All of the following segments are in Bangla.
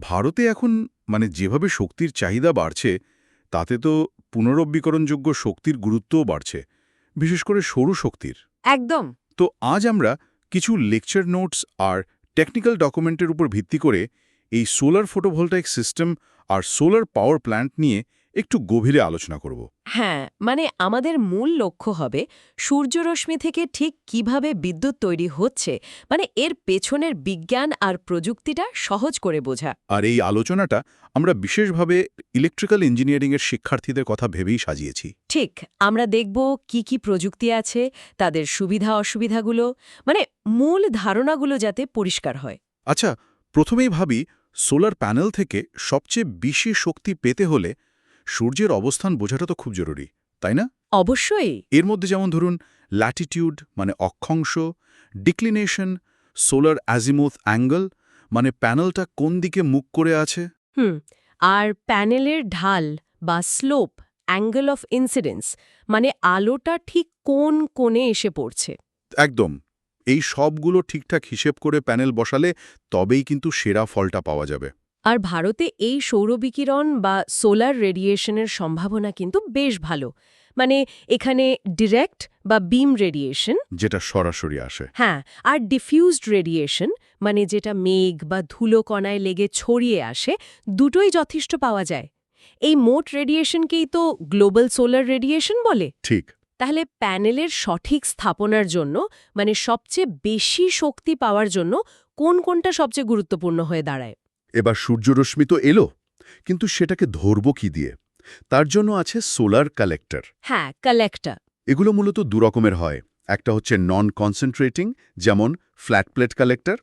ভারতে এখন মানে যেভাবে শক্তির চাহিদা বাড়ছে তাতে তো পুনরব্বীকরণযোগ্য শক্তির গুরুত্বও বাড়ছে বিশেষ করে সরু শক্তির। একদম। তো আজ আমরা কিছু লেকচার নোটস আর টেকনিক্যাল ডকুমেন্টের উপর ভিত্তি করে এই সোলার ফটোভোল্টাইক সিস্টেম আর সোলার পাওয়ার প্ল্যান্ট নিয়ে একটু গভীরে আলোচনা করব। হ্যাঁ মানে আমাদের মূল লক্ষ্য হবে সূর্যরশ্মি থেকে ঠিক কীভাবে বিদ্যুৎ তৈরি হচ্ছে মানে এর পেছনের বিজ্ঞান আর প্রযুক্তিটা সহজ করে বোঝা। আর এই আলোচনাটা আমরা বিশেষভাবে ইলেকট্রিক্যাল ইঞ্জিনিয়ারিংয়ের শিক্ষার্থীদের কথা ভেবেই সাজিয়েছি। ঠিক আমরা দেখব কি কি প্রযুক্তি আছে তাদের সুবিধা অসুবিধাগুলো মানে মূল ধারণাগুলো যাতে পরিষ্কার হয়। আচ্ছা প্রথমেই ভাবি সোলার প্যানেল থেকে সবচেয়ে বেশি শক্তি পেতে হলে সূর্যের অবস্থান বোঝাটা তো খুব জরুরি তাই না? অবশ্যই। এর মধ্যে যেমন ধরুন ল্যাটিটিউড মানে অক্ষাংশ ডিক্লিনেশন সোলার অ্যাজিমোথ অ্যাঙ্গেল মানে প্যানেলটা কোন দিকে মুখ করে আছে? হুম আর প্যানেলের ঢাল বা স্লোপ অ্যাঙ্গেল অফ ইনসিডেন্স মানে আলোটা ঠিক কোন কোণে এসে পড়ছে। একদম এই সবগুলো ঠিকঠাক হিসেব করে প্যানেল বসালে তবেই কিন্তু সেরা ফলটা পাওয়া যাবে। আর ভারতে এই সৌরবিকিরণ বা সোলার রেডিয়েশনের সম্ভাবনা কিন্তু বেশ ভালো। মানে এখানে ডিরেক্ট বা বিম রেডিয়েশন যেটা সরাসরি আসে। হ্যাঁ আর ডিফিউজড রেডিয়েশন মানে যেটা মেঘ বা ধুলো কণায় লেগে ছড়িয়ে আসে দুটোই যথেষ্ট পাওয়া যায়। এই মোট রেডিয়েশনকেই তো গ্লোবাল সোলার রেডিয়েশন বলে। ঠিক। তাহলে প্যানেলের সঠিক স্থাপনার জন্য মানে সবচেয়ে বেশি শক্তি পাওয়ার জন্য কোন কোনটা সবচেয়ে গুরুত্বপূর্ণ হয়ে দাঁড়ায়? এবার সূর্যরশ্মি তো এলো কিন্তু সেটাকে ধরব কি দিয়ে? তার জন্য আছে সোলার কালেক্টর। হ্যাঁ কালেক্টর। এগুলো মূলত দুরকমের হয়। একটা হচ্ছে নন কনসেন্ট্রেটিং যেমন ফ্ল্যাট প্লেট কালেক্টর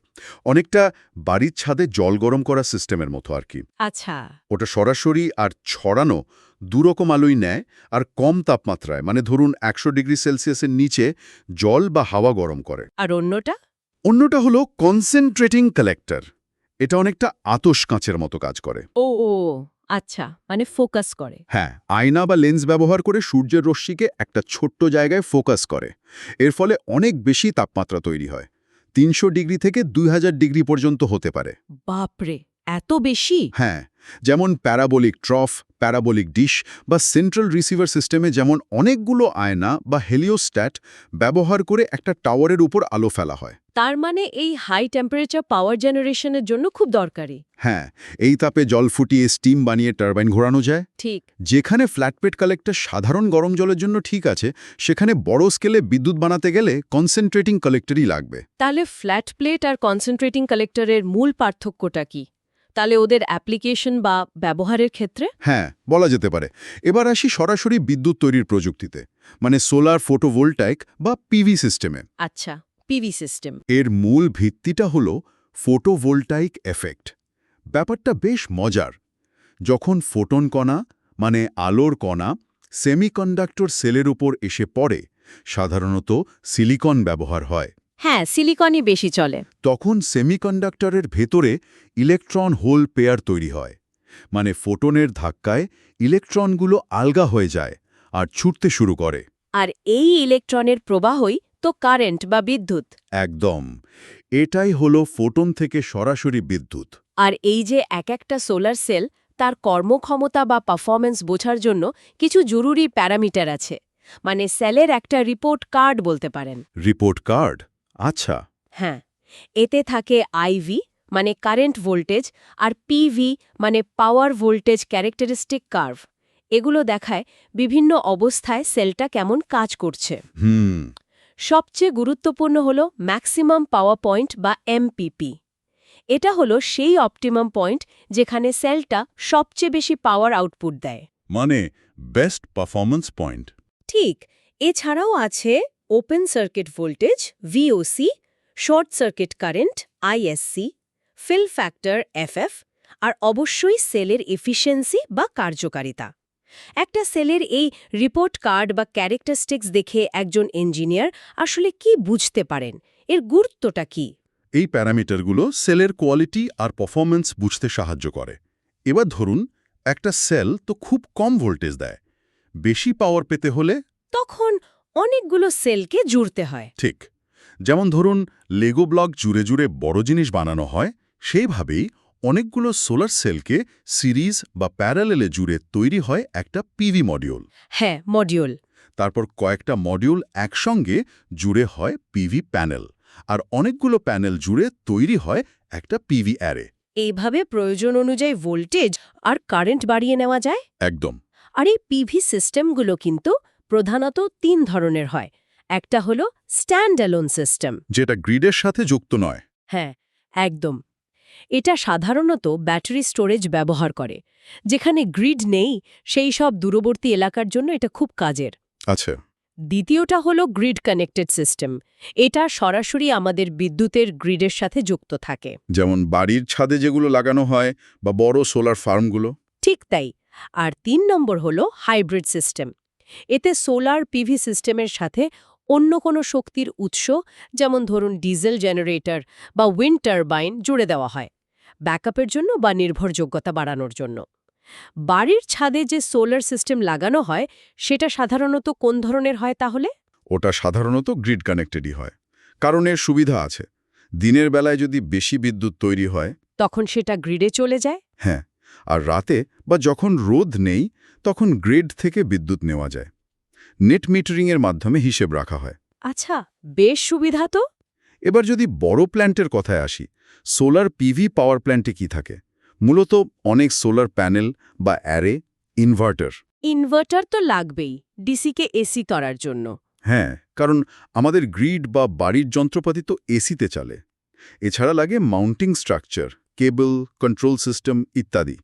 অনেকটা বাড়ির ছাদে জল গরম করা সিস্টেমের মতো আর কি। আচ্ছা। ওটা সরাসরি আর ছড়ানো দুরকম আলোই নেয় আর কম তাপমাত্রায় মানে ধরুন একশো ডিগ্রি সেলসিয়াসের নিচে জল বা হাওয়া গরম করে। আর অন্যটা? অন্যটা হলো কনসেন্ট্রেটিং কালেক্টর। এটা অনেকটা আতস কাঁচের মতো কাজ করে। ও ও আচ্ছা মানে ফোকাস করে। হ্যাঁ আয়না বা লেন্স ব্যবহার করে সূর্যের রশ্মিকে একটা ছোট্ট জায়গায় ফোকাস করে। এর ফলে অনেক বেশি তাপমাত্রা তৈরি হয়। তিনশো ডিগ্রি থেকে দুই হাজার ডিগ্রি পর্যন্ত হতে পারে। বাপরে এত বেশি? হ্যাঁ। যেমন প্যারাবোলিক ট্রফ প্যারাবোলিক ডিশ বা সেন্ট্রাল রিসিভার সিস্টেমে যেমন অনেকগুলো আয়না বা হেলিওস্ট্যাট ব্যবহার করে একটা টাওয়ারের উপর আলো ফেলা হয়। তার মানে এই হাই টেম্পারেচার পাওয়ার জেনারেশনের জন্য খুব দরকারি। হ্যাঁ এই তাপে জল ফুটিয়ে স্টিম বানিয়ে টারবাইন ঘোরানো যায়। ঠিক। যেখানে ফ্ল্যাটপেট কালেক্টর সাধারণ গরম জলের জন্য ঠিক আছে সেখানে বড় স্কেলে বিদ্যুৎ বানাতে গেলে কনসেন্ট্রেটিং কালেক্টরই লাগবে। তাহলে ফ্ল্যাট প্লেট আর কনসেন্ট্রেটিং কালেক্টরের মূল পার্থক্যটা কি? তাহলে ওদের অ্যাপ্লিকেশন বা ব্যবহারের ক্ষেত্রে? হ্যাঁ বলা যেতে পারে। এবার আসি সরাসরি বিদ্যুৎ তৈরির প্রযুক্তিতে মানে সোলার ফোটোভোল্টাইক বা পিভি সিস্টেমে আচ্ছা পিভি সিস্টেম এর মূল ভিত্তিটা হল ফোটোভোল্টাইক এফেক্ট ব্যাপারটা বেশ মজার। যখন ফোটন কণা মানে আলোর কণা সেমিকন্ডাক্টর সেলের উপর এসে পড়ে সাধারণত সিলিকন ব্যবহার হয়। হ্যাঁ সিলিকনই বেশি চলে। তখন সেমিকন্ডাক্টরের ভেতরে ইলেকট্রন হোল পেয়ার তৈরি হয়। মানে ফোটনের ধাক্কায় ইলেকট্রনগুলো আলগা হয়ে যায় আর ছুটতে শুরু করে। আর এই ইলেকট্রনের প্রবাহই তো কারেন্ট বা বিদ্যুৎ। একদম। এটাই হলো ফোটন থেকে সরাসরি বিদ্যুৎ। আর এই যে এক একটা সোলার সেল তার কর্মক্ষমতা বা পারফরমেন্স বোঝার জন্য কিছু জরুরি প্যারামিটার আছে। মানে সেলের একটা রিপোর্ট কার্ড বলতে পারেন। Report card? আচ্ছা। হ্যাঁ এতে থাকে আইভি মানে কারেন্ট ভোল্টেজ আর পিভি মানে পাওয়ার ভোল্টেজ ক্যারেক্টারিস্টিক কার্ভ এগুলো দেখায় বিভিন্ন অবস্থায় সেলটা কেমন কাজ করছে। হুম। সবচেয়ে গুরুত্বপূর্ণ হল ম্যাক্সিমাম পাওয়ার পয়েন্ট বা এমপিপি এটা হলো সেই অপটিমাম পয়েন্ট যেখানে সেলটা সবচেয়ে বেশি পাওয়ার আউটপুট দেয়। মানে বেস্ট পারফরম্যান্স পয়েন্ট ঠিক এছাড়াও আছে open circuit voltage VOC short circuit current ISC fill factor FF আর অবশ্যই সেলের এফিসিয়েন্সি বা কার্যকারিতা। একটা সেলের এই রিপোর্ট কার্ড বা ক্যারেক্টারিস্টিক্স দেখে একজন ইঞ্জিনিয়ার আসলে কি বুঝতে পারেন? এর গুরুত্বটা কি? এই প্যারামিটারগুলো সেলের কোয়ালিটি আর পারফরম্যান্স বুঝতে সাহায্য করে। এবার ধরুন একটা সেল তো খুব কম ভোল্টেজ দেয়। বেশি পাওয়ার পেতে হলে তখন অনেকগুলো সেলকে জুড়তে হয়। ঠিক। যেমন ধরুন লেগো ব্লক জুড়ে জুড়ে বড় জিনিস বানানো হয় সেইভাবেই অনেকগুলো সোলার সেলকে সিরিজ বা প্যারালেলে জুড়ে তৈরি হয় একটা পিভি মডিউল হ্যাঁ মডিউল তারপর কয়েকটা মডিউল একসঙ্গে জুড়ে হয় পিভি প্যানেল আর অনেকগুলো প্যানেল জুড়ে তৈরি হয় একটা পিভি অ্যারে এইভাবে প্রয়োজন অনুযায়ী ভোল্টেজ আর কারেন্ট বাড়িয়ে নেওয়া যায়? একদম। আর এই পিভি সিস্টেমগুলো কিন্তু প্রধানত তিন ধরনের হয়। একটা হলো স্ট্যান্ড অ্যালোন সিস্টেম। যেটা গ্রিডের সাথে যুক্ত নয়। হ্যাঁ একদম। এটা সাধারণত ব্যাটারি স্টোরেজ ব্যবহার করে। যেখানে গ্রিড নেই সেই সব দূরবর্তী এলাকার জন্য এটা খুব কাজের। আচ্ছা। দ্বিতীয়টা হলো গ্রিড কানেক্টেড সিস্টেম। এটা সরাসরি আমাদের বিদ্যুতের গ্রিডের সাথে যুক্ত থাকে। যেমন বাড়ির ছাদে যেগুলো লাগানো হয় বা বড় সোলার ফার্মগুলো। ঠিক তাই। আর তিন নম্বর হলো হাইব্রিড সিস্টেম। এতে সোলার পিভি সিস্টেমের সাথে অন্য কোনো শক্তির উৎস যেমন ধরুন ডিজেল জেনারেটর বা উইন্ড টারবাইন জুড়ে দেওয়া হয় ব্যাকআপের জন্য বা নির্ভরযোগ্যতা বাড়ানোর জন্য। বাড়ির ছাদে যে সোলার সিস্টেম লাগানো হয় সেটা সাধারণত কোন ধরনের হয় তাহলে? ওটা সাধারণত গ্রিড কানেক্টেডই হয় কারণ এর সুবিধা আছে। দিনের বেলায় যদি বেশি বিদ্যুৎ তৈরি হয় তখন সেটা গ্রিডে চলে যায়? হ্যাঁ আর রাতে বা যখন রোদ নেই তখন গ্রিড থেকে বিদ্যুৎ নেওয়া যায়। নেট মিটারিংয়ের মাধ্যমে হিসেব রাখা হয়। আচ্ছা বেশ সুবিধা তো। এবার যদি বড় প্ল্যান্টের কথায় আসি সোলার পিভি পাওয়ার প্ল্যান্টে কি থাকে? মূলত অনেক সোলার প্যানেল বা অ্যারে ইনভার্টার। ইনভার্টার তো লাগবেই ডিসিকে এসি করার জন্য। হ্যাঁ কারণ আমাদের গ্রিড বা বাড়ির যন্ত্রপাতি তো এসিতে চলে। এছাড়া লাগে mounting structure cable control system ইত্যাদি।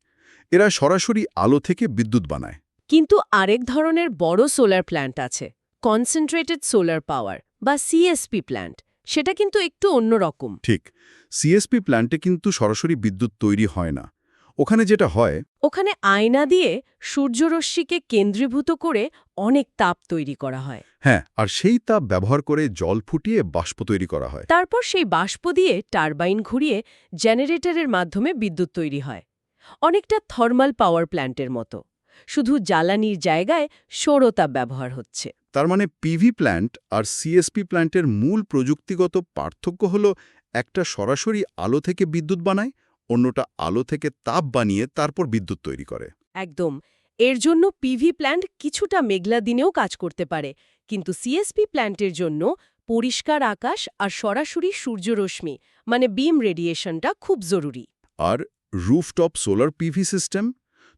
এরা সরাসরি আলো থেকে বিদ্যুৎ বানায়। কিন্তু আরেক ধরনের বড় সোলার প্ল্যান্ট আছে কনসেন্ট্রেটেড সোলার পাওয়ার বা সিএসপি প্ল্যান্ট সেটা কিন্তু একটু অন্যরকম ঠিক সিএসপি প্ল্যান্টে কিন্তু সরাসরি বিদ্যুৎ তৈরি হয় না। ওখানে যেটা হয় ওখানে আয়না দিয়ে সূর্যরশ্মিকে কেন্দ্রীভূত করে অনেক তাপ তৈরি করা হয়। হ্যাঁ আর সেই তাপ ব্যবহার করে জল ফুটিয়ে বাষ্প তৈরি করা হয়। তারপর সেই বাষ্প দিয়ে টারবাইন ঘুরিয়ে জেনারেটরের মাধ্যমে বিদ্যুৎ তৈরি হয়। অনেকটা থার্মাল পাওয়ার প্ল্যান্টের মতো। শুধু জ্বালানির জায়গায় সৌরতাপ ব্যবহার হচ্ছে। তার মানে পিভি প্ল্যান্ট আর সিএসপি প্ল্যান্টের মূল প্রযুক্তিগত পার্থক্য হল একটা সরাসরি আলো থেকে বিদ্যুৎ বানায় অন্যটা আলো থেকে তাপ বানিয়ে তারপর বিদ্যুৎ তৈরি করে। একদম। এর জন্য পিভি প্ল্যান্ট কিছুটা মেঘলা দিনেও কাজ করতে পারে কিন্তু সিএসপি প্ল্যান্টের জন্য পরিষ্কার আকাশ আর সরাসরি সূর্যরশ্মি মানে বিম রেডিয়েশনটা খুব জরুরি। আর রুফটপ সোলার পিভি সিস্টেম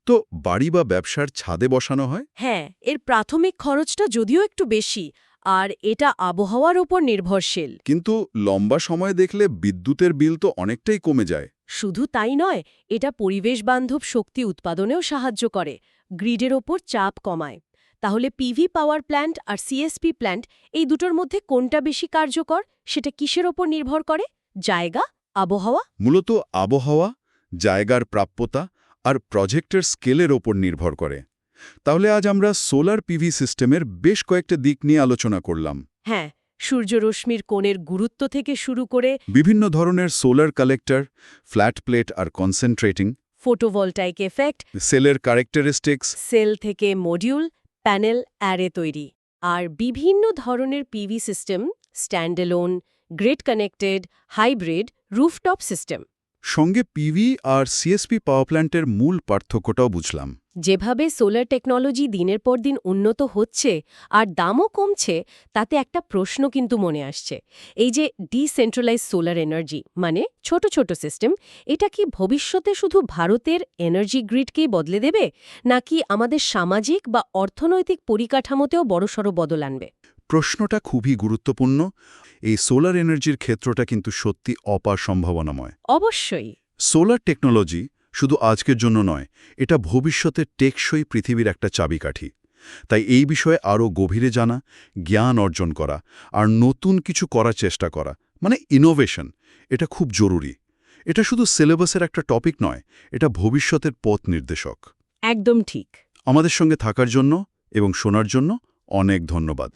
তো বাড়ি বা ব্যবসার ছাদে বসানো হয়? হ্যাঁ এর প্রাথমিক খরচটা যদিও একটু বেশি আর এটা আবহাওয়ার ওপর নির্ভরশীল। কিন্তু লম্বা সময় দেখলে বিদ্যুতের বিল তো অনেকটাই কমে যায়। শুধু তাই নয় এটা পরিবেশ বান্ধব শক্তি উৎপাদনেও সাহায্য করে গ্রিডের ওপর চাপ কমায়। তাহলে পিভি পাওয়ার প্ল্যান্ট আর সিএসপি প্ল্যান্ট এই দুটোর মধ্যে কোনটা বেশি কার্যকর সেটা কিসের ওপর নির্ভর করে? জায়গা? আবহাওয়া? মূলত আবহাওয়া জায়গার প্রাপ্যতা আর প্রজেক্টের স্কেলের ওপর নির্ভর করে। তাহলে আজ আমরা সোলার পিভি সিস্টেমের বেশ কয়েকটা দিক নিয়ে আলোচনা করলাম। হ্যাঁ সূর্যরশ্মির কোণের গুরুত্ব থেকে শুরু করে বিভিন্ন ধরনের সোলার কালেক্টর ফ্ল্যাট প্লেট আর কনসেন্ট্রেটিং ফটোভোল্টাইক এফেক্ট সেলের ক্যারেক্টারিস্টিক্স সেল থেকে মডিউল প্যানেল অ্যারে তৈরি। আর বিভিন্ন ধরনের PV system standalone grid connected hybrid rooftop system. সঙ্গে পিভি আর সিএসপি পাওয়ার প্ল্যান্টের মূল পার্থক্যটাও বুঝলাম। যেভাবে সোলার টেকনোলজি দিনের পর দিন উন্নত হচ্ছে আর দামও কমছে, তাতে একটা প্রশ্ন কিন্তু মনে আসছে। এই যে ডিসেন্ট্রালাইজ সোলার এনার্জি মানে ছোট ছোট সিস্টেম, এটা কি ভবিষ্যতে শুধু ভারতের এনার্জি গ্রিডকেই বদলে দেবে, নাকি আমাদের সামাজিক বা অর্থনৈতিক পরিকাঠামোতেও বড়সড় বদল আনবে? প্রশ্নটা খুবই গুরুত্বপূর্ণ। এই সোলার এনার্জির ক্ষেত্রটা কিন্তু সত্যি অপার সম্ভাবনাময়। অবশ্যই। সোলার টেকনোলজি শুধু আজকের জন্য নয় এটা ভবিষ্যতের টেকসই পৃথিবীর একটা চাবিকাঠি। তাই এই বিষয়ে আরও গভীরে জানা জ্ঞান অর্জন করা আর নতুন কিছু করার চেষ্টা করা মানে ইনোভেশন এটা খুব জরুরি। এটা শুধু সিলেবাসের একটা টপিক নয় এটা ভবিষ্যতের পথ নির্দেশক। একদম ঠিক। আমাদের সঙ্গে থাকার জন্য এবং শোনার জন্য অনেক ধন্যবাদ।